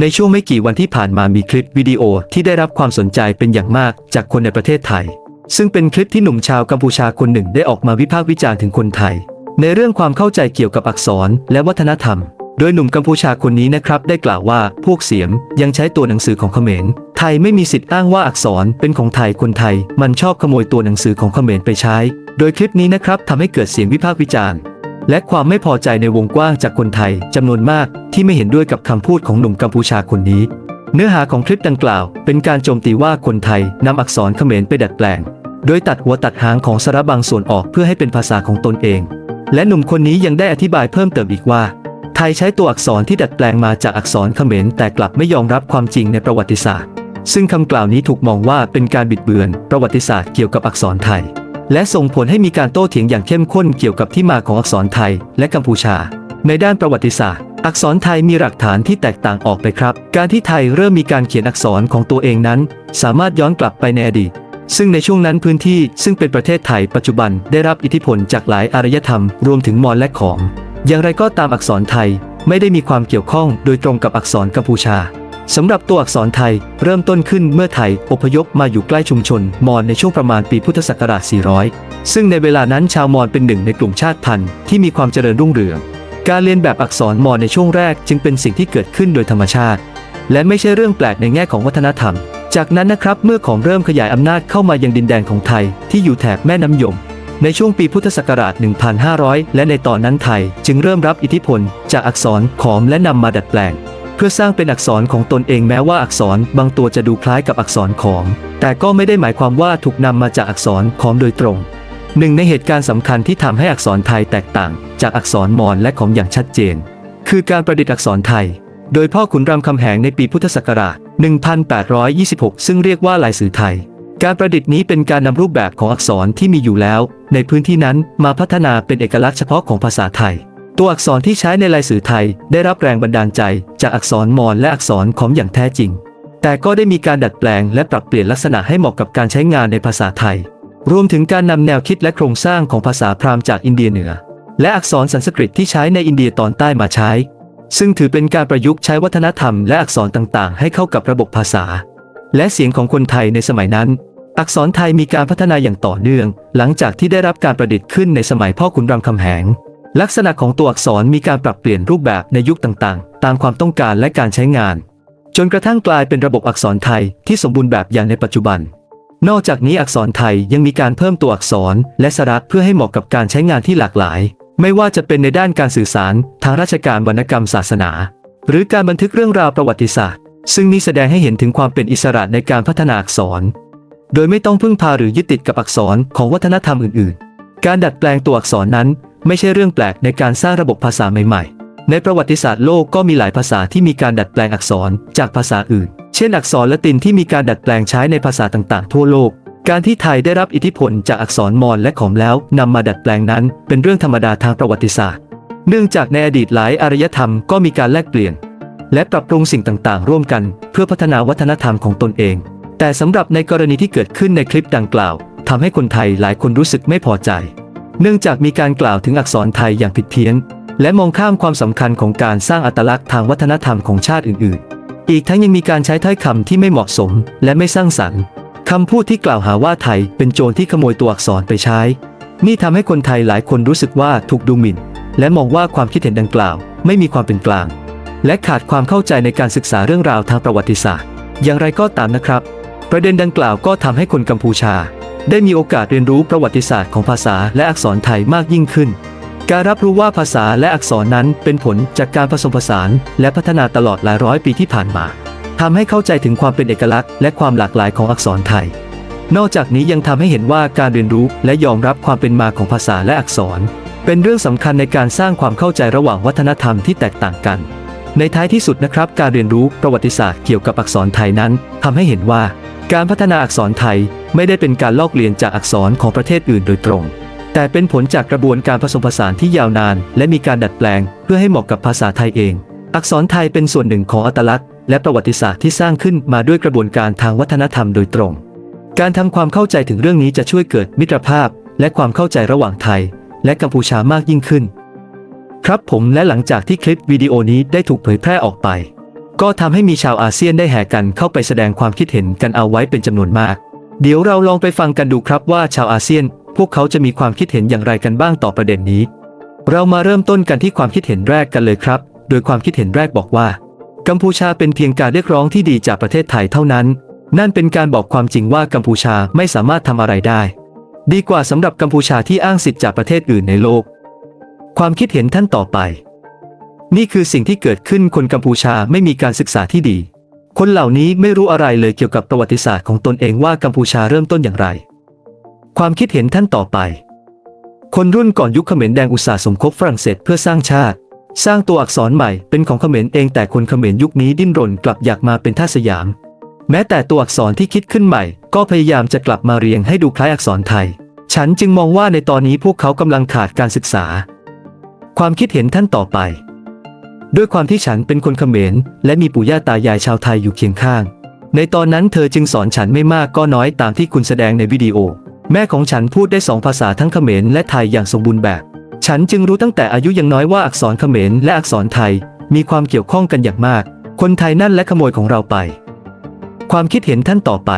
ในช่วงไม่กี่วันที่ผ่านมามีคลิปวิดีโอที่ได้รับความสนใจเป็นอย่างมากจากคนในประเทศไทย ซึ่งเป็นคลิปที่หนุ่มชาวกัมพูชาคนหนึ่งได้ออกมาวิพากษ์วิจารณ์ถึงคนไทย ในเรื่องความเข้าใจเกี่ยวกับอักษรและวัฒนธรรม โดยหนุ่มกัมพูชาคนนี้นะครับ ได้กล่าวว่าพวกเสียมยังใช้ตัวหนังสือของเขมร ไทยไม่มีสิทธิ์อ้างว่าอักษรเป็นของไทยคนไทย มันชอบขโมยตัวหนังสือของเขมรไปใช้ โดยคลิปนี้นะครับทำให้เกิดเสียงวิพากษ์วิจารณ์ และความไม่พอใจในวงกว้างจากคนไทยจำนวนมากที่ไม่เห็นด้วยกับคำพูดของหนุ่มกัมพูชาคนนี้ เนื้อหาของคลิปดังกล่าว เป็นการโจมตีว่าคนไทยนำอักษรเขมรไปดัดแปลง โดยตัดหัวตัดหางของสระบางส่วนออกเพื่อให้เป็นภาษาของตนเอง และหนุ่มคนนี้ยังได้อธิบายเพิ่มเติมอีกว่า ไทยใช้ตัวอักษรที่ดัดแปลงมาจากอักษรเขมรแต่กลับไม่ยอมรับความจริงในประวัติศาสตร์ ซึ่งคำกล่าวนี้ถูกมองว่าเป็นการบิดเบือนประวัติศาสตร์เกี่ยวกับอักษรไทย และส่งผลให้มีการโต้เถียงอย่างเข้มข้นเกี่ยวกับที่มาของอักษรไทยและกัมพูชา ในด้านประวัติศาสตร์ อักษรไทยมีหลักฐานที่แตกต่างออกไปครับ การที่ไทยเริ่มมีการเขียนอักษรของตัวเองนั้น สามารถย้อนกลับไปในอดีต ซึ่งในช่วงนั้นพื้นที่ซึ่งเป็นประเทศไทยปัจจุบันได้รับอิทธิพลจากหลายอารยธรรม รวมถึงมอญและขอม อย่างไรก็ตามอักษรไทยไม่ได้มีความเกี่ยวข้องโดยตรงกับอักษรกัมพูชา สำหรับตัวอักษรไทยเริ่มต้นขึ้นเมื่อไทยอพยพมาอยู่ใกล้ชุมชนมอญในช่วงประมาณปีพุทธศักราช 400 ซึ่งในเวลานั้นชาวมอญเป็นหนึ่งในกลุ่มชาติพันธุ์ที่มีความเจริญรุ่งเรือง การเรียนแบบอักษรมอญในช่วงแรกจึงเป็นสิ่งที่เกิดขึ้นโดยธรรมชาติ และไม่ใช่เรื่องแปลกในแง่ของวัฒนธรรม จากนั้นนะครับเมื่อของเริ่มขยายอำนาจเข้ามายังดินแดนของไทยที่อยู่แถบแม่น้ำยมในช่วงปีพุทธศักราช 1500 และในตอนนั้นไทยจึงเริ่มรับอิทธิพลจากอักษรขอมและนำมาดัดแปลง เพื่อสร้างเป็นอักษรของตนเองแม้ว่าอักษรบางตัวจะดูคล้ายกับอักษรขอมแต่ก็ไม่ได้หมายความว่าถูกนำมาจากอักษรขอมโดยตรง หนึ่งในเหตุการณ์สำคัญที่ทำให้อักษรไทยแตกต่าง จากอักษรมอญและขอมอย่างชัดเจน คือการประดิษฐ์อักษรไทย โดยพ่อขุนรามคำแหงในปีพุทธศักราช 1826 ซึ่งเรียกว่าลายสื่อไทยการประดิษฐ์นี้เป็นการนำรูปแบบของอักษรที่มีอยู่แล้ว ในพื้นที่นั้นมาพัฒนาเป็นเอกลักษณ์เฉพาะของภาษาไทย ตัวอักษรที่ใช้ในลายสื่อไทยได้รับแรงบันดาลใจ จากอักษรมอญและอักษรขอมอย่างแท้จริง แต่ก็ได้มีการดัดแปลงและปรับเปลี่ยนลักษณะให้เหมาะกับการใช้งานในภาษาไทย รวมถึงการนำแนวคิดและโครงสร้างของภาษาพราหมณ์จากอินเดียเหนือ และอักษรสันสกฤตที่ใช้ในอินเดียตอนใต้มาใช้ ซึ่งถือเป็นการประยุกต์ใช้วัฒนธรรมและอักษรต่างๆ ให้เข้ากับระบบภาษา และเสียงของคนไทยในสมัยนั้นอักษรไทยมีการพัฒนาอย่างต่อเนื่อง หลังจากที่ได้รับการประดิษฐ์ขึ้นในสมัยพ่อขุนรามคำแหง ลักษณะของตัวอักษรมีการปรับเปลี่ยนรูปแบบในยุคต่างๆ ตามความต้องการและการใช้งาน จนกระทั่งกลายเป็นระบบอักษรไทยที่สมบูรณ์แบบอย่างในปัจจุบัน นอกจากนี้อักษรไทยยังมีการเพิ่มตัวอักษรและสระเพื่อให้เหมาะกับการใช้งานที่หลากหลาย ไม่ว่าจะเป็นในด้านการสื่อสาร ทางราชการวรรณกรรมศาสนา หรือการบันทึกเรื่องราวประวัติศาสตร์ ซึ่งนี่แสดงให้เห็นถึงความเป็นอิสระในการพัฒนาอักษร โดยไม่ต้องพึ่งพาหรือยึดติดกับอักษรของวัฒนธรรมอื่น ๆ การดัดแปลงตัวอักษรนั้น ไม่ใช่เรื่องแปลกในการสร้างระบบภาษาใหม่ๆ ในประวัติศาสตร์โลกก็มีหลายภาษาที่มีการดัดแปลงอักษรจากภาษาอื่น เช่น อักษรละตินที่มีการดัดแปลงใช้ในภาษาต่างๆ ทั่วโลก การที่ไทยได้รับอิทธิพลจากอักษรมอญและขอมแล้วนำมาดัดแปลงนั้นเป็นเรื่องธรรมดาทางประวัติศาสตร์ เนื่องจากในอดีตหลายอารยธรรมก็มีการแลกเปลี่ยน และปรับปรุงสิ่งต่างๆ ร่วมกันเพื่อพัฒนาวัฒนธรรมของตนเอง แต่สำหรับในกรณีที่เกิดขึ้นในคลิปดังกล่าวทำให้คนไทยหลายคนรู้สึกไม่พอใจ เนื่องจากมีการกล่าวถึงอักษรไทยอย่างผิดเพี้ยน และมองข้ามความสำคัญของการสร้างอัตลักษณ์ทางวัฒนธรรมของชาติอื่น ๆ อีกทั้งยังมีการใช้ถ้อยคำที่ไม่เหมาะสม และไม่สร้างสรรค์คำพูดที่กล่าวหาว่าไทยเป็นโจรที่ขโมยตัวอักษรไปใช้ นี่ทำให้คนไทยหลายคนรู้สึกว่าถูกดูหมิ่น และมองว่าความคิดเห็นดังกล่าว ไม่มีความเป็นกลาง และขาดความเข้าใจในการศึกษาเรื่องราวทางประวัติศาสตร์ อย่างไรก็ตามนะครับ ประเด็นดังกล่าวก็ทำให้คนกัมพูชา ได้มีโอกาสเรียนรู้ประวัติศาสตร์ของภาษาและอักษรไทยมากยิ่งขึ้น การรับรู้ว่าภาษาและอักษรนั้นเป็นผลจากการผสมผสานและพัฒนาตลอดหลายร้อยปีที่ผ่านมาทำให้เข้าใจถึงความเป็นเอกลักษณ์และความหลากหลายของอักษรไทย นอกจากนี้ยังทำให้เห็นว่าการเรียนรู้และยอมรับความเป็นมาของภาษาและอักษร เป็นเรื่องสำคัญในการสร้างความเข้าใจระหว่างวัฒนธรรมที่แตกต่างกัน ในท้ายที่สุดนะครับ การเรียนรู้ประวัติศาสตร์เกี่ยวกับอักษรไทยนั้นทำให้เห็นว่า การพัฒนาอักษรไทยไม่ได้เป็นการลอกเลียนจากอักษรของประเทศอื่นโดยตรง แต่เป็นผลจากกระบวนการผสมผสานที่ยาวนาน และมีการดัดแปลง เพื่อให้เหมาะกับภาษาไทยเอง อักษรไทยเป็นส่วนหนึ่งของอัตลักษณ์ และประวัติศาสตร์ที่สร้างขึ้นมาด้วยกระบวนการทางวัฒนธรรมโดยตรง การทำความเข้าใจถึงเรื่องนี้จะช่วยเกิดมิตรภาพ และความเข้าใจระหว่างไทย และกัมพูชามากยิ่งขึ้น ครับผมและหลังจากที่คลิปวิดีโอนี้ได้ถูกเผยแพร่ออกไป ก็ทำให้มีชาวอาเซียนได้แห่กันเข้าไปแสดงความคิดเห็นกันเอาไว้เป็นจำนวนมาก เดี๋ยวเราลองไปฟังกันดูครับว่าชาวอาเซียน พวกเขาจะมีความคิดเห็นอย่างไรกันบ้างต่อประเด็นนี้ เรามาเริ่มต้นกันที่ความคิดเห็นแรกกันเลยครับ โดยความคิดเห็นแรกบอกว่า กัมพูชาเป็นเพียงการเรียกร้องที่ดีจากประเทศไทยเท่านั้น นั่นเป็นการบอกความจริงว่ากัมพูชาไม่สามารถทำอะไรได้ ดีกว่าสำหรับกัมพูชาที่อ้างสิทธิ์จากประเทศอื่นในโลก ความคิดเห็นท่านต่อไป นี่คือสิ่งที่เกิดขึ้นคนกัมพูชาไม่มีการศึกษาที่ดี คนเหล่านี้ไม่รู้อะไรเลยเกี่ยวกับประวัติศาสตร์ของตนเองว่ากัมพูชาเริ่มต้นอย่างไร ความคิดเห็นท่านต่อไป คนรุ่นก่อนยุคเขมรแดงอุตสาห์สมคบฝรั่งเศสเพื่อสร้างชาติ สร้างตัวอักษรใหม่เป็นของเขมรเองแต่คนเขมรยุคนี้ดิ้นรนกลับอยากมาเป็นท่าสยาม แม้แต่ตัวอักษรที่คิดขึ้นใหม่ ก็พยายามจะกลับมาเรียงให้ดูคล้ายอักษรไทย ฉันจึงมองว่าในตอนนี้พวกเขากำลังขาดการศึกษา ความคิดเห็นท่านต่อไป ด้วยความที่ฉันเป็นคนเขมร และมีปู่ย่าตายายชาวไทยอยู่เคียงข้าง ในตอนนั้นเธอจึงสอนฉันไม่มากก็น้อยตามที่คุณแสดงในวิดีโอ แม่ของฉันพูดได้สองภาษาทั้งเขมรและไทยอย่างสมบูรณ์แบบ ฉันจึงรู้ตั้งแต่อายุยังน้อยว่าอักษรเขมรและอักษรไทย มีความเกี่ยวข้องกันอย่างมาก คนไทยนั่นและขโมยของเราไป ความคิดเห็นท่านต่อไป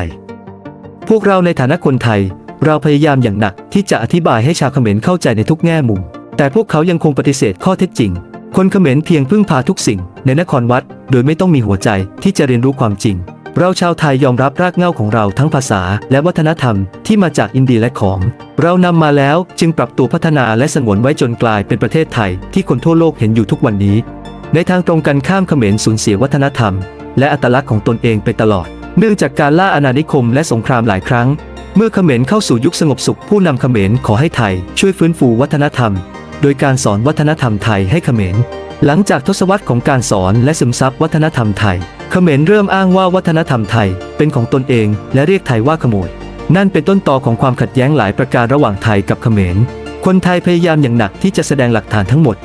พวกเราในฐานะคนไทย เราพยายามอย่างหนักที่จะอธิบายให้ชาวเขมรเข้าใจในทุกแง่มุม แต่พวกเขายังคงปฏิเสธข้อเท็จจริง คนเขมรเพียงพึ่งพาทุกสิ่งในนครวัด โดยไม่ต้องมีหัวใจที่จะเรียนรู้ความจริง เราชาวไทยยอมรับรากเหง้าของเราทั้งภาษาและวัฒนธรรมที่มาจากอินเดียและของ เรานำมาแล้วจึงปรับตัวพัฒนาและสงวนไว้จนกลายเป็นประเทศไทยที่คนทั่วโลกเห็นอยู่ทุกวันนี้ ในทางตรงกันข้ามเขมรสูญเสียวัฒนธรรม และอัตลักษณ์ของตนเองไปตลอด เนื่องจากการล่าอาณานิคมและสงครามหลายครั้ง เมื่อเขมรเข้าสู่ยุคสงบสุขผู้นำเขมรขอให้ไทยช่วยฟื้นฟูวัฒนธรรม โดยการสอนวัฒนธรรมไทยให้เขมร หลังจากทศวรรษของการสอนและซึมซับวัฒนธรรมไทย เขมรเริ่มอ้างว่าวัฒนธรรมไทยเป็นของตนเอง และเรียกไทยว่าขโมย นั่นเป็นต้นตอของความขัดแย้งหลายประการระหว่างไทยกับเขมร คนไทยพยายามอย่างหนักที่จะแสดงหลักฐานทั้งหมด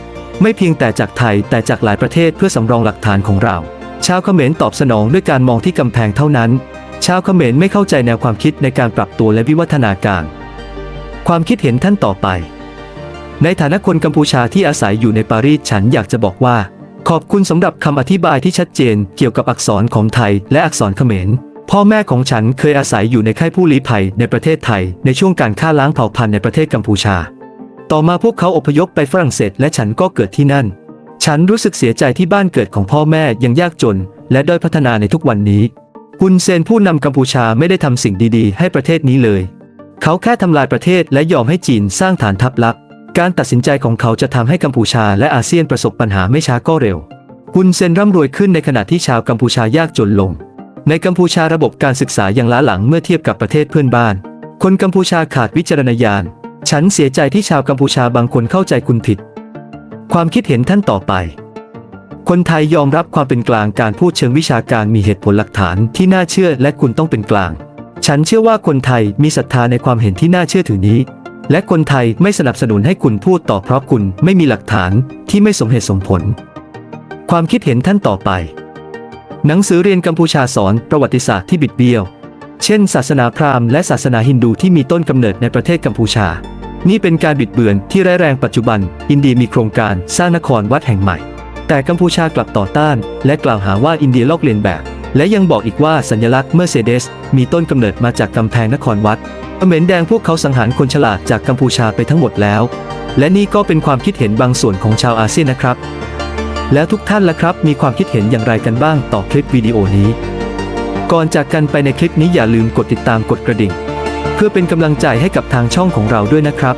ไม่เพียงแต่จากไทยแต่จากหลายประเทศเพื่อสำรองหลักฐานของเรา ชาวเขมรตอบสนองด้วยการมองที่กำแพงเท่านั้น ชาวเขมรไม่เข้าใจแนวความคิดในการปรับตัวและวิวัฒนาการ ความคิดเห็นท่านต่อไป ในฐานะคนกัมพูชาที่อาศัยอยู่ในปารีสฉันอยากจะบอกว่า ขอบคุณสำหรับคำอธิบายที่ชัดเจนเกี่ยวกับอักษรของไทยและอักษรเขมร พ่อแม่ของฉันเคยอาศัยอยู่ในค่ายผู้ลี้ภัยในประเทศไทย ในช่วงการฆ่าล้างเผ่าพันธุ์ในประเทศกัมพูชา ต่อมาพวกเขาอพยพไปฝรั่งเศสและฉันก็เกิดที่นั่น ฉันรู้สึกเสียใจที่บ้านเกิดของพ่อแม่ยังยากจน และด้อยพัฒนาในทุกวันนี้ฮุนเซนผู้นำกัมพูชาไม่ได้ทำสิ่งดีๆ ให้ประเทศนี้เลย เขาแค่ทำลายประเทศและยอมให้จีนสร้างฐานทัพลับ การตัดสินใจของเขาจะทำให้กัมพูชาและอาเซียนประสบปัญหาไม่ช้าก็เร็วฮุนเซนร่ำรวยขึ้นในขณะที่ชาวกัมพูชายากจนลง ในกัมพูชาระบบการศึกษายังล้าหลังเมื่อเทียบกับประเทศเพื่อนบ้าน คนกัมพูชาขาดวิจารณญาณ ฉันเสียใจที่ชาวกัมพูชาบางคนเข้าใจคุณผิด ความคิดเห็นท่านต่อไป คนไทยยอมรับความเป็นกลางการพูดเชิงวิชาการมีเหตุผลหลักฐานที่น่าเชื่อและคุณต้องเป็นกลาง ฉันเชื่อว่าคนไทยมีศรัทธาในความเห็นที่น่าเชื่อถือนี้ และคนไทยไม่สนับสนุนให้คุณพูดต่อเพราะคุณไม่มีหลักฐานที่ไม่สมเหตุสมผล ความคิดเห็นท่านต่อไป หนังสือเรียนกัมพูชาสอนประวัติศาสตร์ที่บิดเบี้ยว เช่น ศาสนาพราหมณ์และศาสนาฮินดูที่มีต้นกำเนิดในประเทศกัมพูชา นี่เป็นการบิดเบือนที่ร้ายแรงปัจจุบัน อินเดียมีโครงการสร้างนครวัดแห่งใหม่ แต่กัมพูชากลับต่อต้าน และกล่าวหาว่าอินเดียลอกเลียนแบบ และยังบอกอีกว่าสัญลักษณ์เมอร์เซเดสมีต้นกำเนิดมาจากกำแพงนครวัดเขมรแดงพวกเขาสังหารคนฉลาดจากกัมพูชาไปทั้งหมดแล้ว และนี่ก็เป็นความคิดเห็นบางส่วนของชาวอาเซียนนะครับ แล้วทุกท่านล่ะครับ มีความคิดเห็นอย่างไรกันบ้างต่อคลิปวิดีโอนี้ ก่อนจากกันไปในคลิปนี้อย่าลืมกดติดตามกดกระดิ่ง เพื่อเป็นกำลังใจให้กับทางช่องของเราด้วยนะครับ